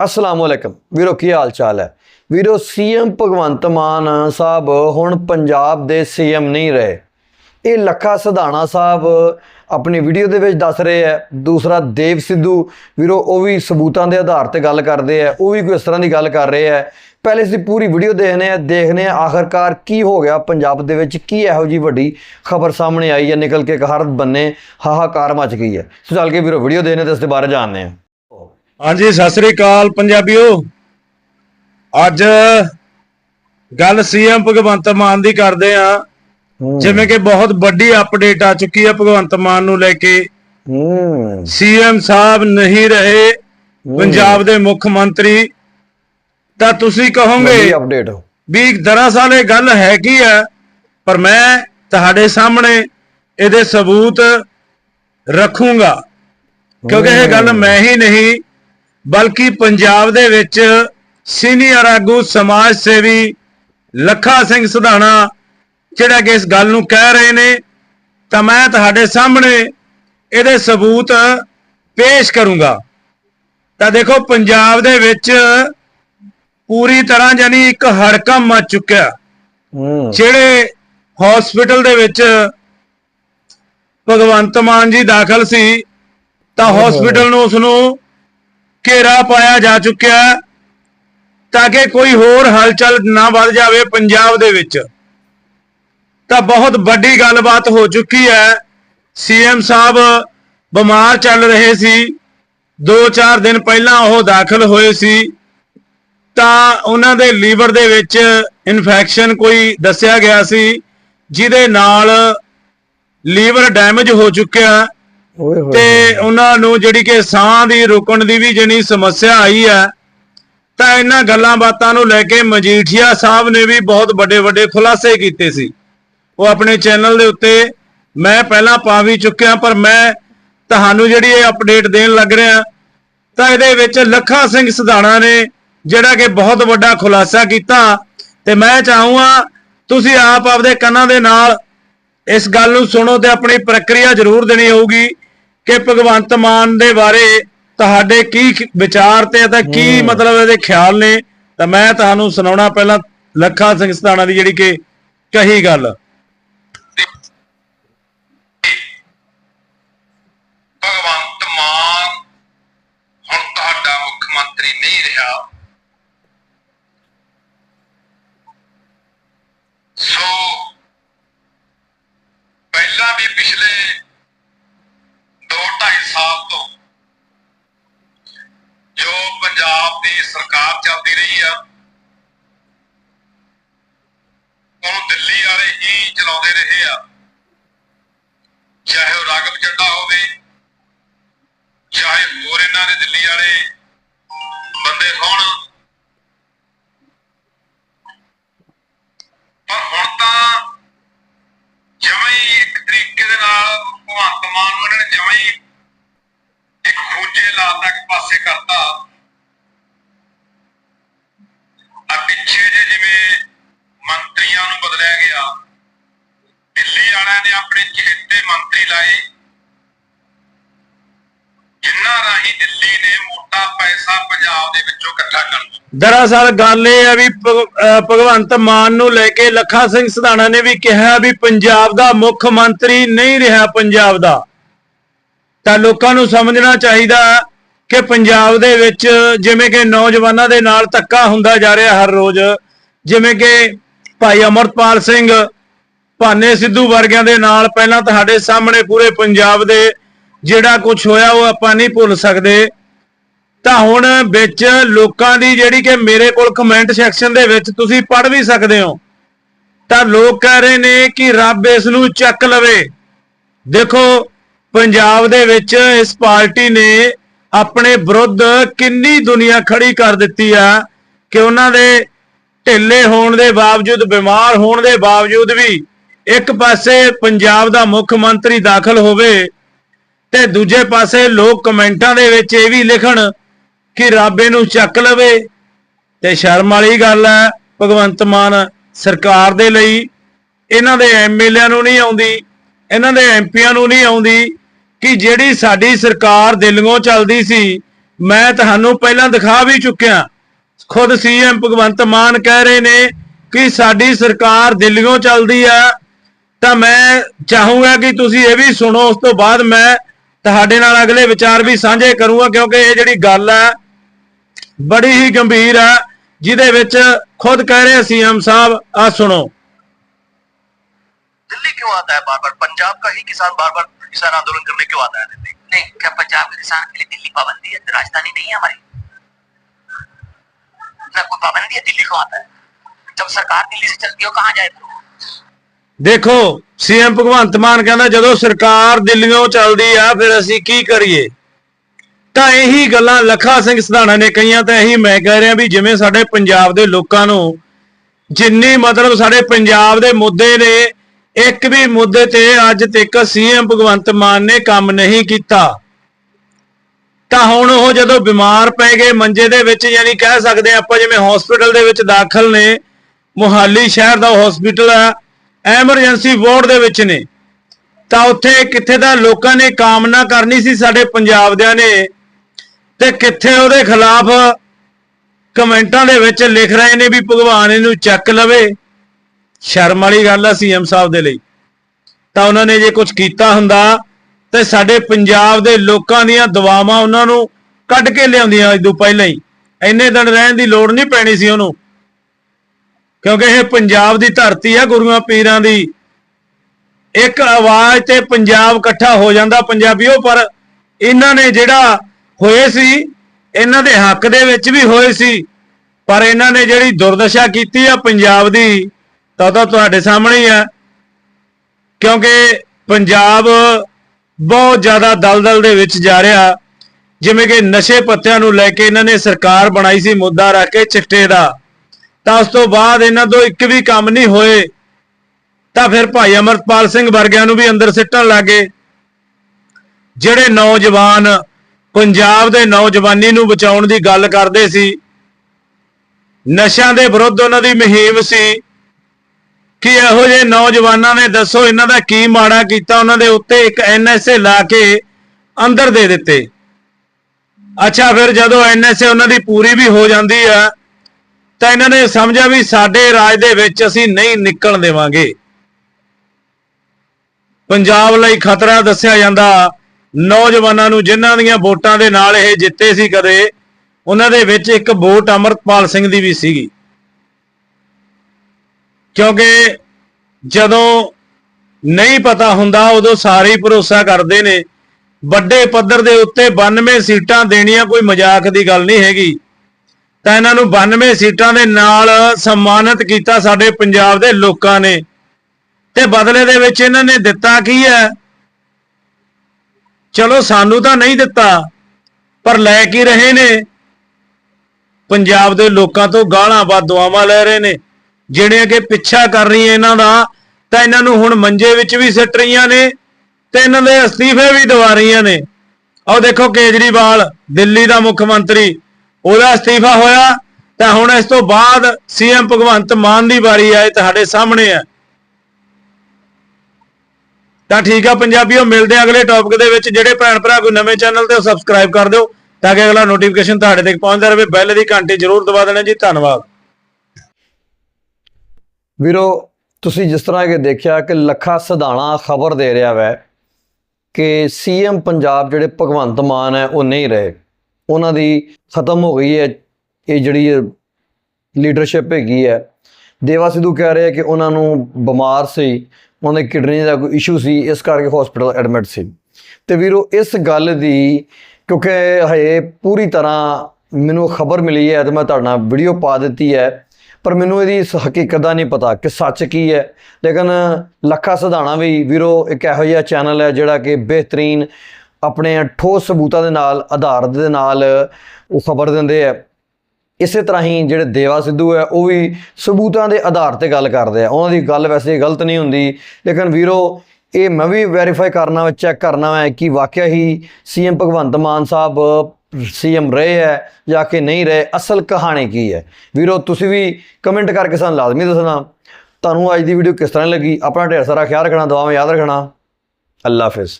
ਅਸਲਾਮ ਵਾਲੇਕਮ ਵੀਰੋ ਕੀ ਹਾਲ ਚਾਲ ਹੈ ਵੀਰੋ ਸੀਐਮ ਭਗਵੰਤ ਮਾਨ ਸਾਹਿਬ ਹੁਣ ਪੰਜਾਬ ਦੇ ਸੀਐਮ ਨਹੀਂ ਰਹੇ ਇਹ ਲੱਖਾ ਸਧਾਣਾ ਸਾਹਿਬ ਆਪਣੀ ਵੀਡੀਓ ਦੇ ਵਿੱਚ ਦੱਸ ਰਹੇ ਹੈ ਦੂਸਰਾ ਦੇਵ ਸਿੱਧੂ ਵੀਰੋ ਉਹ ਵੀ ਸਬੂਤਾਂ ਦੇ ਆਧਾਰ ਤੇ ਗੱਲ ਕਰਦੇ ਆ ਉਹ ਵੀ ਕੋਈ ਇਸ ਤਰ੍ਹਾਂ ਦੀ ਗੱਲ ਕਰ ਰਹੇ ਹੈ ਪਹਿਲੇ ਅਸੀਂ ਪੂਰੀ ਵੀਡੀਓ ਦੇਖਨੇ ਆ ਦੇਖਨੇ ਆ ਆਖਰਕਾਰ ਕੀ ਹੋ ਗਿਆ ਪੰਜਾਬ ਦੇ ਵਿੱਚ ਕੀ ਇਹੋ ਜੀ ਵੱਡੀ ਖਬਰ ਸਾਹਮਣੇ ਆਈ ਹੈ ਨਿਕਲ ਕੇ ਇੱਕ ਹਰ ਬੰਨੇ ਹਾਹਾਕਾਰ ਮਚ ਗਈ ਹੈ ਸੋ ਚੱਲ ਕੇ ਵੀਰੋ ਵੀਡੀਓ ਦੇਖਨੇ ਤੇ ਇਸ ਦੇ ਬਾਰੇ ਜਾਣਦੇ ਆ ਹਾਂਜੀ ਸਤਿ ਸ੍ਰੀ ਅਕਾਲ ਪੰਜਾਬੀਓ। ਅੱਜ ਗੱਲ ਸੀਐਮ ਭਗਵੰਤ ਮਾਨ ਦੀ ਕਰਦੇ ਆ। ਜਿਵੇਂ ਕਿ ਬਹੁਤ ਵੱਡੀ ਅਪਡੇਟ ਆ ਚੁੱਕੀ ਹੈ ਭਗਵੰਤ ਮਾਨ ਨੂੰ ਲੈ ਕੇ। ਸੀਐਮ ਸਾਹਿਬ ਨਹੀਂ ਰਹੇ ਪੰਜਾਬ ਦੇ ਮੁੱਖ ਮੰਤਰੀ। ਤਾਂ ਤੁਸੀਂ ਕਹੋਗੇ ਅਪਡੇਟ ਵੀ ਦਰਅਸਲ ਇਹ ਗੱਲ ਹੈ ਕੀ ਹੈ ਪਰ ਮੈਂ ਤੁਹਾਡੇ ਸਾਹਮਣੇ ਇਹਦੇ ਸਬੂਤ ਰੱਖੂੰਗਾ। ਕਿਉਂਕਿ ਇਹ ਗੱਲ ਮੈਂ ਹੀ ਨਹੀਂ ਬਲਕਿ ਪੰਜਾਬ ਦੇ ਵਿੱਚ ਸੀਨੀਅਰ ਆਗੂ ਸਮਾਜ ਸੇਵੀ ਲੱਖਾ ਸਿੰਘ ਸੁਧਾਣਾ ਜਿਹੜਾ ਕਿ ਇਸ ਗੱਲ ਨੂੰ ਕਹਿ ਰਹੇ ਨੇ ਤਾਂ ਮੈਂ ਤੁਹਾਡੇ ਸਾਹਮਣੇ ਇਹਦੇ ਸਬੂਤ ਪੇਸ਼ ਕਰੂੰਗਾ। ਤਾਂ ਦੇਖੋ ਪੰਜਾਬ ਦੇ ਵਿੱਚ ਪੂਰੀ ਤਰ੍ਹਾਂ ਜਾਨੀ ਇੱਕ ਹੜਕੰਪ ਮਚ ਚੁੱਕਿਆ। ਜਿਹੜੇ ਹਸਪੀਟਲ ਦੇ ਵਿੱਚ ਭਗਵੰਤ ਮਾਨ ਜੀ ਦਾਖਲ ਸੀ ਤਾਂ ਹਸਪੀਟਲ ਨੂੰ ਉਸ ਨੂੰ ਘੇਰਾ ਪਾਇਆ ਜਾ ਚੁੱਕਿਆ ਤਾਂ ਕਿ ਕੋਈ ਹੋਰ ਹਲਚਲ ਨਾ ਵੱਧ ਜਾਵੇ ਪੰਜਾਬ ਦੇ ਵਿੱਚ। ਤਾਂ ਬਹੁਤ ਵੱਡੀ ਗੱਲਬਾਤ ਹੋ ਚੁੱਕੀ ਹੈ। ਸੀਐਮ ਸਾਹਿਬ ਬਿਮਾਰ ਚੱਲ ਰਹੇ ਸੀ। 2-4 ਦਿਨ ਪਹਿਲਾਂ ਉਹ ਦਾਖਲ ਹੋਏ ਸੀ। ਤਾਂ ਉਹਨਾਂ ਦੇ ਲੀਵਰ ਦੇ ਵਿੱਚ ਇਨਫੈਕਸ਼ਨ ਕੋਈ ਦੱਸਿਆ ਗਿਆ ਸੀ, ਜਿਹਦੇ ਨਾਲ ਲੀਵਰ ਡੈਮੇਜ ਹੋ ਚੁੱਕਿਆ। ਤੇ ਉਹਨਾਂ ਨੂੰ ਜਿਹੜੀ ਕਿ ਸਾਹ ਦੀ ਰੁਕਣ ਦੀ ਵੀ ਜਿਹੜੀ ਸਮੱਸਿਆ ਆਈ ਹੈ ਤਾਂ ਇਹਨਾਂ ਗੱਲਾਂ ਬਾਤਾਂ ਨੂੰ ਲੈ ਕੇ ਮਜੀਠੀਆ ਸਾਹਿਬ ਨੇ ਵੀ ਬਹੁਤ ਵੱਡੇ ਵੱਡੇ ਖੁਲਾਸੇ ਕੀਤੇ ਸੀ। ਉਹ ਆਪਣੇ ਚੈਨਲ ਦੇ ਉੱਤੇ ਮੈਂ ਪਹਿਲਾਂ ਪਾ ਵੀ ਚੁੱਕਿਆ ਪਰ ਮੈਂ ਤੁਹਾਨੂੰ ਜਿਹੜੀ ਇਹ ਅਪਡੇਟ ਦੇਣ ਲੱਗ ਰਿਹਾ ਤਾਂ ਇਹਦੇ ਵਿੱਚ ਲੱਖਾ ਸਿੰਘ ਸਧਾਣਾ ਨੇ ਜਿਹੜਾ ਕਿ ਬਹੁਤ ਵੱਡਾ ਖੁਲਾਸਾ ਕੀਤਾ। ਤੇ ਮੈਂ ਚਾਹੂੰਗਾ ਤੁਸੀਂ ਆਪ ਆਪਦੇ ਕੰਨਾਂ ਦੇ ਨਾਲ ਇਸ ਗੱਲ ਨੂੰ ਸੁਣੋ ਤੇ ਆਪਣੀ ਪ੍ਰਕਿਰਿਆ ਜ਼ਰੂਰ ਦੇਣੀ ਹੋਊਗੀ। ਕਿ ਭਗਵੰਤ ਮਾਨ ਦੇ ਬਾਰੇ ਤੁਹਾਡੇ ਕੀ ਵਿਚਾਰ ਤੇ ਅਤੇ ਕੀ ਮਤਲਬ ਇਹਦੇ ਖਿਆਲ ਨੇ? ਤਾਂ ਮੈਂ ਤੁਹਾਨੂੰ ਸੁਣਾਉਣਾ ਪਹਿਲਾਂ ਲੱਖਾ ਸਿੰਘ ਸਧਾਣਾ ਦੀ ਜਿਹੜੀ ਕਿ ਕਹੀ ਗੱਲ ਭਗਵੰਤ ਮਾਨ ਹੁਣ ਤੁਹਾਡਾ ਮੁੱਖ ਮੰਤਰੀ ਨਹੀਂ ਰਿਹਾ ਸੋ ਪਹਿਲਾਂ ਵੀ ਪਿਛਲੇ 2.5 ਸਾਲ ਤੋਂ ਜੋ ਪੰਜਾਬ ਦੀ ਸਰਕਾਰ ਚੱਲਦੀ ਰਹੀ ਆ ਉਹਨੂੰ ਦਿੱਲੀ ਵਾਲੇ ਹੀ ਚਲਾਉਂਦੇ ਰਹੇ ਆ। ਚਾਹੇ ਉਹ ਰਾਗਵ ਚੱਡਾ ਹੋਵੇ, ਚਾਹੇ ਹੋਰ ਇਹਨਾਂ ਦੇ ਦਿੱਲੀ ਵਾਲੇ ਬੰਦੇ ਹੋਣ। ਪਰ ਹੁਣ ਤਾਂ ਜਮਾਂ ਇੱਕ ਤਰੀਕੇ ਦੇ ਨਾਲ ਭਗਵੰਤ ਮਾਨ ਨੂੰ ਇਹਨਾਂ ਨੇ ਜਮਾਂ ਇੱਕ ਖੂਜੇ ਲਾ ਤੱਕ ਪਾਸੇ ਕਰਤਾ। ਮੰਤਰੀ ਲਾਏ ਰਾਹੀਂ ਦਿੱਲੀ ਨੇ ਮੋਟਾ ਪੈਸਾ ਪੰਜਾਬ ਦੇ ਵਿੱਚੋਂ ਇਕੱਠਾ ਕਰਨਾ ਦਰਅਸਲ ਗੱਲ ਇਹ ਹੈ ਵੀ ਭਗਵੰਤ ਮਾਨ ਨੂੰ ਲੈ ਕੇ ਲੱਖਾ ਸਿੰਘ ਸਧਾਣਾ ਨੇ ਵੀ ਕਿਹਾ ਵੀ ਪੰਜਾਬ ਦਾ ਮੁੱਖ ਮੰਤਰੀ ਨਹੀਂ ਰਿਹਾ ਪੰਜਾਬ ਦਾ। ਤਾਂ ਲੋਕਾਂ ਨੂੰ ਸਮਝਣਾ ਚਾਹੀਦਾ ਕਿ ਪੰਜਾਬ ਦੇ ਵਿੱਚ ਜਿਵੇਂ ਕਿ ਨੌਜਵਾਨਾਂ ਦੇ ਨਾਲ ਧੱਕਾ ਹੁੰਦਾ ਜਾ ਰਿਹਾ ਹਰ ਰੋਜ਼। ਜਿਵੇਂ ਕਿ ਭਾਈ ਅਮਰਪਾਲ ਸਿੰਘ ਭਾਨੇ ਸਿੱਧੂ ਵਰਗਿਆਂ ਦੇ ਨਾਲ ਪਹਿਲਾਂ ਤੁਹਾਡੇ ਸਾਹਮਣੇ ਪੂਰੇ ਪੰਜਾਬ ਦੇ ਜਿਹੜਾ ਕੁਝ ਹੋਇਆ ਉਹ ਆਪਾਂ ਨਹੀਂ ਭੁੱਲ ਸਕਦੇ। ਤਾਂ ਹੁਣ ਵਿੱਚ ਲੋਕਾਂ ਦੀ ਜਿਹੜੀ ਕਿ ਮੇਰੇ ਕੋਲ ਕਮੈਂਟ ਸੈਕਸ਼ਨ ਦੇ ਵਿੱਚ ਤੁਸੀਂ ਪੜ੍ਹ ਵੀ ਸਕਦੇ ਹੋ। ਤਾਂ ਲੋਕ ਕਹਿ ਰਹੇ ਨੇ ਕਿ ਰੱਬ ਇਸ ਨੂੰ ਚੱਕ ਲਵੇ। ਦੇਖੋ, ਪੰਜਾਬ ਦੇ ਵਿੱਚ ਇਸ ਪਾਰਟੀ ਨੇ ਆਪਣੇ ਵਿਰੁੱਧ ਕਿੰਨੀ ਦੁਨੀਆ ਖੜੀ ਕਰ ਦਿੱਤੀ ਆ ਕਿ ਉਹਨਾਂ ਦੇ ਢਿੱਲੇ ਹੋਣ ਦੇ ਬਾਵਜੂਦ, ਬਿਮਾਰ ਹੋਣ ਦੇ ਬਾਵਜੂਦ ਵੀ ਇੱਕ ਪਾਸੇ ਪੰਜਾਬ ਦਾ ਮੁੱਖ ਮੰਤਰੀ ਦਾਖਲ ਹੋਵੇ ਤੇ ਦੂਜੇ ਪਾਸੇ ਲੋਕ ਕਮੈਂਟਾਂ ਦੇ ਵਿੱਚ ਇਹ ਵੀ ਲਿਖਣ ਕਿ ਰਾਬੇ ਨੂੰ ਚੱਕ ਲਵੇ। ਤੇ ਸ਼ਰਮ ਵਾਲੀ ਗੱਲ ਹੈ, ਭਗਵੰਤ ਮਾਨ ਸਰਕਾਰ ਦੇ ਲਈ ਇਹਨਾਂ ਦੇ ਐਮਐਲਏ ਨੂੰ ਨਹੀਂ ਆਉਂਦੀ, ਇਹਨਾਂ ਦੇ ਐਮਪੀਆਂ ਨੂੰ ਨਹੀਂ ਆਉਂਦੀ ਕਿ ਜਿਹੜੀ ਸਾਡੀ ਸਰਕਾਰ ਦਿੱਲੀੋਂ ਚੱਲਦੀ ਸੀ, ਮੈਂ ਤੁਹਾਨੂੰ ਪਹਿਲਾਂ ਦਿਖਾ ਵੀ ਚੁੱਕਿਆ। ਖੁਦ ਸੀਐਮ ਭਗਵੰਤ ਮਾਨ ਕਹਿ ਰਹੇ ਨੇ ਕਿ ਸਾਡੀ ਸਰਕਾਰ ਦਿੱਲੀੋਂ ਚੱਲਦੀ ਆ ਤਾਂ ਮੈਂ ਚਾਹੂੰਗਾ ਕਿ ਤੁਸੀਂ ਇਹ ਵੀ ਸੁਣੋ ਉਸ ਤੋਂ ਬਾਅਦ ਮੈਂ ਤੁਹਾਡੇ ਨਾਲ ਅਗਲੇ ਵਿਚਾਰ ਵੀ ਸਾਂਝੇ ਕਰੂੰਗਾ ਕਿਉਂਕਿ ਇਹ ਜਿਹੜੀ ਗੱਲ ਹੈ ਬੜੀ ਹੀ ਗੰਭੀਰ ਹੈ ਜਿਹਦੇ ਵਿੱਚ ਖੁਦ ਕਹਿ ਰਹੇ ਸੀਐਮ ਸਾਹਿਬ ਆ ਸੁਣੋ दिल्ली क्यों आता है बार बार पंजाब का ही किसान बार बार किसान आंदोलन करने क्यों आता है दिल्ली नहीं क्या पंजाब के किसान के लिए दिल्ली पाबंदी है राजधानी नहीं है हमारी ना कोई पाबंदी है दिल्ली को आता है जब सरकार दिल्ली से चलती हो कहाँ जाए फिर वो? ਦੇਖੋ ਸੀਐਮ ਭਗਵੰਤ ਮਾਨ ਕਹਿੰਦਾ, ਜਦੋਂ ਸਰਕਾਰ ਦਿੱਲੀੋਂ ਚੱਲਦੀ ਆ, ਫਿਰ ਅਸੀਂ ਕੀ ਕਰੀਏ? ਤਾਂ ਇਹੀ ਗੱਲਾਂ ਲੱਖਾ ਸਿੰਘ ਸਧਾਣਾ ਨੇ ਕਹੀਆਂ, ਤਾਂ ਇਹੀ ਮੈਂ ਕਹਿ ਰਿਹਾ ਵੀ ਜਿਵੇਂ ਸਾਡੇ ਪੰਜਾਬ ਦੇ ਲੋਕਾਂ ਨੂੰ ਜਿੰਨੀ ਮਤਲਬ ਸਾਡੇ ਪੰਜਾਬ ਦੇ ਮੁੱਦੇ ਨੇ, ਇੱਕ ਵੀ ਮੁੱਦੇ ਤੇ ਅੱਜ ਤੱਕ ਸੀਐਮ ਭਗਵੰਤ ਮਾਨ ਨੇ ਕੰਮ ਨਹੀਂ ਕੀਤਾ। ਤਾਂ ਹੁਣ ਉਹ ਜਦੋਂ ਬਿਮਾਰ ਪੈ ਗਏ, ਮੰਜੇ ਦੇ ਵਿੱਚ ਯਾਨੀ ਕਹਿ ਸਕਦੇ ਹਾਂ ਆਪਾਂ ਜਿਵੇਂ ਹਸਪੀਟਲ ਦੇ ਵਿੱਚ ਦਾਖਲ ਨੇ, ਮੁਹਾਲੀ ਸ਼ਹਿਰ ਦਾ ਹਸਪੀਟਲ ਹੈ ਐਮਰਜੈਂਸੀ ਵਾਰਡ ਦੇ ਵਿੱਚ ਨੇ। ਤਾਂ ਉੱਥੇ ਕਿੱਥੇ ਦਾ ਲੋਕਾਂ ਨੇ ਕਾਮਨਾ ਕਰਨੀ ਸੀ ਸਾਡੇ ਪੰਜਾਬ ਦਿਆਂ ਨੇ ਤੇ ਕਿੱਥੇ ਉਹਦੇ ਖਿਲਾਫ ਕਮੈਂਟਾਂ ਦੇ ਵਿੱਚ ਲਿਖ ਰਹੇ ਨੇ ਵੀ ਭਗਵਾਨ ਇਹਨੂੰ ਚੱਕ ਲਵੇ। ਸ਼ਰਮ ਵਾਲੀ ਗੱਲ ਆ ਸੀਐਮ ਸਾਹਿਬ ਦੇ ਲਈ। ਤਾਂ ਉਹਨਾਂ ਨੇ ਜੇ ਕੁਝ ਕੀਤਾ ਹੁੰਦਾ ਤੇ ਸਾਡੇ ਪੰਜਾਬ ਦੇ ਲੋਕਾਂ ਦੀਆਂ ਦੁਆਵਾਂ ਉਹਨਾਂ ਨੂੰ ਕੱਢ ਕੇ ਲਿਆਉਂਦੀਆਂ ਅੱਜ ਤੋਂ ਪਹਿਲਾਂ ਹੀ। ਇੰਨੇ ਦਿਨ ਰਹਿਣ ਦੀ ਲੋੜ ਨਹੀਂ ਪੈਣੀ ਸੀ ਉਹਨੂੰ। ਕਿਉਂਕਿ ਇਹ ਪੰਜਾਬ ਦੀ ਧਰਤੀ ਆ, ਗੁਰੂਆਂ ਪੀਰਾਂ ਦੀ। ਇੱਕ ਆਵਾਜ਼ ਤੇ ਪੰਜਾਬ ਇਕੱਠਾ ਹੋ ਜਾਂਦਾ ਪੰਜਾਬੀਓ, ਪਰ ਇਹਨਾਂ ਨੇ ਜਿਹੜਾ ਹੋਏ ਸੀ, ਇਹਨਾਂ ਦੇ ਹੱਕ ਦੇ ਵਿੱਚ ਵੀ ਹੋਏ ਸੀ। ਪਰ ਇਹਨਾਂ ਨੇ ਜਿਹੜੀ ਦੁਰਦਸ਼ਾ ਕੀਤੀ ਆ ਪੰਜਾਬ ਦੀ, ਤਾਂ ਤਾਂ ਤੁਹਾਡੇ ਸਾਹਮਣੇ ਹੀ ਆ। ਕਿਉਂਕਿ ਪੰਜਾਬ ਬਹੁਤ ਜ਼ਿਆਦਾ ਦਲਦਲ ਦੇ ਵਿੱਚ ਜਾ ਰਿਹਾ। ਜਿਵੇਂ ਕਿ ਨਸ਼ੇ ਪੱਤਿਆਂ ਨੂੰ ਲੈ ਕੇ ਇਹਨਾਂ ਨੇ ਸਰਕਾਰ ਬਣਾਈ ਸੀ ਮੁੱਦਾ ਰੱਖ ਕੇ ਚਿੱਟੇ ਦਾ। ਤਾਂ ਉਸ ਤੋਂ ਬਾਅਦ ਇਹਨਾਂ ਤੋਂ ਇੱਕ ਵੀ ਕੰਮ ਨਹੀਂ ਹੋਏ, ਤਾਂ ਫਿਰ ਭਾਈ ਅਮਰਪਾਲ ਸਿੰਘ ਵਰਗਿਆਂ ਨੂੰ ਵੀ ਅੰਦਰ ਸਿੱਟਣ ਲੱਗੇ। ਜਿਹੜੇ ਨੌਜਵਾਨ ਪੰਜਾਬ ਦੇ ਨੌਜਵਾਨੀ ਨੂੰ ਬਚਾਉਣ ਦੀ ਗੱਲ ਕਰਦੇ ਸੀ, ਨਸ਼ਿਆਂ ਦੇ ਵਿਰੁੱਧ ਉਹਨਾਂ ਦੀ ਮੁਹਿੰਮ ਸੀ ਕਿ ਇਹੋ ਜਿਹੇ ਨੌਜਵਾਨਾਂ ਨੇ ਦੱਸੋ ਇਹਨਾਂ ਦਾ ਕੀ ਮਾੜਾ ਕੀਤਾ, ਉਹਨਾਂ ਦੇ ਉੱਤੇ ਇੱਕ ਐਨਐਸਏ ਲਾ ਕੇ ਅੰਦਰ ਦੇ ਦਿੱਤੇ। ਅੱਛਾ, ਫਿਰ ਜਦੋਂ ਐਨਐਸਏ ਉਹਨਾਂ ਦੀ ਪੂਰੀ ਵੀ ਹੋ ਜਾਂਦੀ ਆ ਤਾਂ ਇਹਨਾਂ ਨੇ ਸਮਝਿਆ ਵੀ ਸਾਡੇ ਰਾਜ ਦੇ ਵਿੱਚ ਅਸੀਂ ਨਹੀਂ ਨਿਕਲਣ ਦੇਵਾਂਗੇ। ਪੰਜਾਬ ਲਈ ਖਤਰਾ ਦੱਸਿਆ ਜਾਂਦਾ। ਨੌਜਵਾਨਾਂ ਨੂੰ ਜਿਨ੍ਹਾਂ ਦੀਆਂ ਵੋਟਾਂ ਦੇ ਨਾਲ ਇਹ ਜਿੱਤੇ ਸੀ ਕਦੇ, ਉਹਨਾਂ ਦੇ ਵਿੱਚ ਇੱਕ ਵੋਟ ਅਮਰਪਾਲ ਸਿੰਘ ਦੀ ਵੀ ਸੀਗੀ। ਕਿਉਂਕਿ ਜਦੋਂ ਨਹੀਂ ਪਤਾ ਹੁੰਦਾ, ਉਦੋਂ ਸਾਰੇ ਹੀ ਭਰੋਸਾ ਕਰਦੇ ਨੇ। ਵੱਡੇ ਪੱਧਰ ਦੇ ਉੱਤੇ 92 ਸੀਟਾਂ ਦੇਣੀਆਂ ਕੋਈ ਮਜ਼ਾਕ ਦੀ ਗੱਲ ਨਹੀਂ ਹੈਗੀ। ਤਾਂ ਇਹਨਾਂ ਨੂੰ 92 ਸੀਟਾਂ ਦੇ ਨਾਲ ਸਨਮਾਨਿਤ ਕੀਤਾ ਸਾਡੇ ਪੰਜਾਬ ਦੇ ਲੋਕਾਂ ਨੇ। ਤੇ ਬਦਲੇ ਦੇ ਵਿੱਚ ਇਹਨਾਂ ਨੇ ਦਿੱਤਾ ਕੀ ਹੈ? ਚਲੋ ਸਾਨੂੰ ਤਾਂ ਨਹੀਂ ਦਿੱਤਾ, ਪਰ ਲੈ ਕੀ ਰਹੇ ਨੇ? ਪੰਜਾਬ ਦੇ ਲੋਕਾਂ ਤੋਂ ਗਾਲਾਂ ਬਾ ਦੁਆਵਾਂ ਲੈ ਰਹੇ ਨੇ। ਜਿਹੜੀਆਂ ਕਿ ਪਿੱਛਾ ਕਰ ਰਹੀਆਂ ਇਹਨਾਂ ਦਾ, ਤਾਂ ਇਹਨਾਂ ਨੂੰ ਹੁਣ ਮੰਜੇ ਵਿੱਚ ਵੀ ਸਿੱਟ ਰਹੀਆਂ ਨੇ ਤੇ ਇਹਨਾਂ ਦੇ ਅਸਤੀਫੇ ਵੀ ਦਵਾ ਰਹੀਆਂ ਨੇ। ਆਓ ਦੇਖੋ ਕੇਜਰੀਵਾਲ, ਦਿੱਲੀ ਦਾ ਮੁੱਖ ਮੰਤਰੀ। ਉਹਦਾ ਅਸਤੀਫਾ ਹੋਇਆ, ਤਾਂ ਹੁਣ ਇਸ ਤੋਂ ਬਾਅਦ ਸੀਐਮ ਭਗਵੰਤ ਮਾਨ ਦੀ ਵਾਰੀ ਆਏ ਤੁਹਾਡੇ ਸਾਹਮਣੇ ਆ। ਤਾਂ ਠੀਕ ਆ ਪੰਜਾਬੀਓ, ਮਿਲਦੇ ਅਗਲੇ ਟੌਪਿਕ ਦੇ ਵਿੱਚ। ਜਿਹੜੇ ਭੈਣ ਭਰਾ ਕੋਈ ਨਵੇਂ ਚੈਨਲ ਤੇ ਉਹ ਸਬਸਕ੍ਰਾਈਬ ਕਰ ਦਿਓ, ਤਾਂ ਕਿ ਅਗਲਾ ਨੋਟੀਫਿਕੇਸ਼ਨ ਤੁਹਾਡੇ ਤੱਕ ਪਹੁੰਚਦਾ ਰਹੇ। ਬੈਲ ਦੀ ਘੰਟੀ ਜ਼ਰੂਰ ਦਬਾ ਦੇਣਾ ਜੀ। ਧੰਨਵਾਦ। ਵੀਰੋ, ਤੁਸੀਂ ਜਿਸ ਤਰ੍ਹਾਂ ਕਿ ਦੇਖਿਆ ਕਿ ਲੱਖਾ ਸਧਾਣਾ ਖਬਰ ਦੇ ਰਿਹਾ ਵੈ ਕਿ ਸੀਐਮ ਪੰਜਾਬ ਜਿਹੜੇ ਭਗਵੰਤ ਮਾਨ ਹੈ, ਉਹ ਨਹੀਂ ਰਹੇ। ਉਹਨਾਂ ਦੀ ਖਤਮ ਹੋ ਗਈ ਹੈ। ਇਹ ਜਿਹੜੀ ਲੀਡਰਸ਼ਿਪ ਹੈਗੀ ਹੈ। ਦੇਵਾ ਸਿੱਧੂ ਕਹਿ ਰਿਹਾ ਕਿ ਉਹਨਾਂ ਨੂੰ ਬਿਮਾਰ ਸੀ, ਉਹਨਾਂ ਦੀ ਕਿਡਨੀ ਦਾ ਕੋਈ ਇਸ਼ੂ ਸੀ, ਇਸ ਕਰਕੇ ਹਸਪੀਟਲ ਐਡਮਿਟ ਸੀ। ਤੇ ਵੀਰੋ, ਇਸ ਗੱਲ ਦੀ, ਕਿਉਂਕਿ ਹਜੇ ਪੂਰੀ ਤਰ੍ਹਾਂ ਮੈਨੂੰ ਖਬਰ ਮਿਲੀ ਹੈ ਤੇ ਮੈਂ ਤੁਹਾਡੇ ਨਾਲ ਵੀਡੀਓ ਪਾ ਦਿੱਤੀ ਹੈ, ਪਰ ਮੈਨੂੰ ਇਹਦੀ ਸ- ਹਕੀਕਤ ਦਾ ਨਹੀਂ ਪਤਾ ਕਿ ਸੱਚ ਕੀ ਹੈ। ਲੇਕਿਨ ਲੱਖਾ ਸਧਾਣਾ ਵੀ ਵੀਰੋ, ਇੱਕ ਇਹੋ ਜਿਹਾ ਚੈਨਲ ਹੈ ਜਿਹੜਾ ਕਿ ਬਿਹਤਰੀਨ ਆਪਣੇ ਠੋਸ ਸਬੂਤਾਂ ਦੇ ਨਾਲ, ਆਧਾਰ ਦੇ ਨਾਲ ਉਹ ਖਬਰ ਦਿੰਦੇ ਆ। ਇਸੇ ਤਰ੍ਹਾਂ ਹੀ ਜਿਹੜੇ ਦੇਵਾ ਸਿੱਧੂ ਹੈ, ਉਹ ਵੀ ਸਬੂਤਾਂ ਦੇ ਆਧਾਰ ਤੇ ਗੱਲ ਕਰਦੇ ਆ। ਉਹਨਾਂ ਦੀ ਗੱਲ ਵੈਸੇ ਗਲਤ ਨਹੀਂ ਹੁੰਦੀ, ਲੇਕਿਨ ਵੀਰੋ, ਇਹ ਮੈਂ ਵੀ ਵੈਰੀਫਾਈ ਕਰਨਾ ਵਾ ਚੈੱਕ ਕਰਨਾ ਵਾ ਕਿ ਵਾਕਿਆ ਹੀ ਸੀਐਮ ਭਗਵੰਤ ਮਾਨ ਸਾਹਿਬ ਸੀਐਮ ਰਹੇ ਹੈ ਜਾਂ ਕਿ ਨਹੀਂ ਰਹੇ, ਅਸਲ ਕਹਾਣੀ ਕੀ ਹੈ? ਵੀਰੋ, ਤੁਸੀਂ ਵੀ ਕਮੈਂਟ ਕਰਕੇ ਸਾਨੂੰ ਲਾਜ਼ਮੀ ਦੱਸਣਾ। ਤੁਹਾਨੂੰ ਅੱਜ ਦੀ ਵੀਡੀਓ ਕਿਸ ਤਰ੍ਹਾਂ ਲੱਗੀ? ਆਪਣਾ ਢੇਰ ਸਾਰਾ ਖਿਆਲ ਰੱਖਣਾ, ਦੁਆਵਾਂ ਯਾਦ ਰੱਖਣਾ। ਅੱਲਾ ਹਾਫਿਜ਼।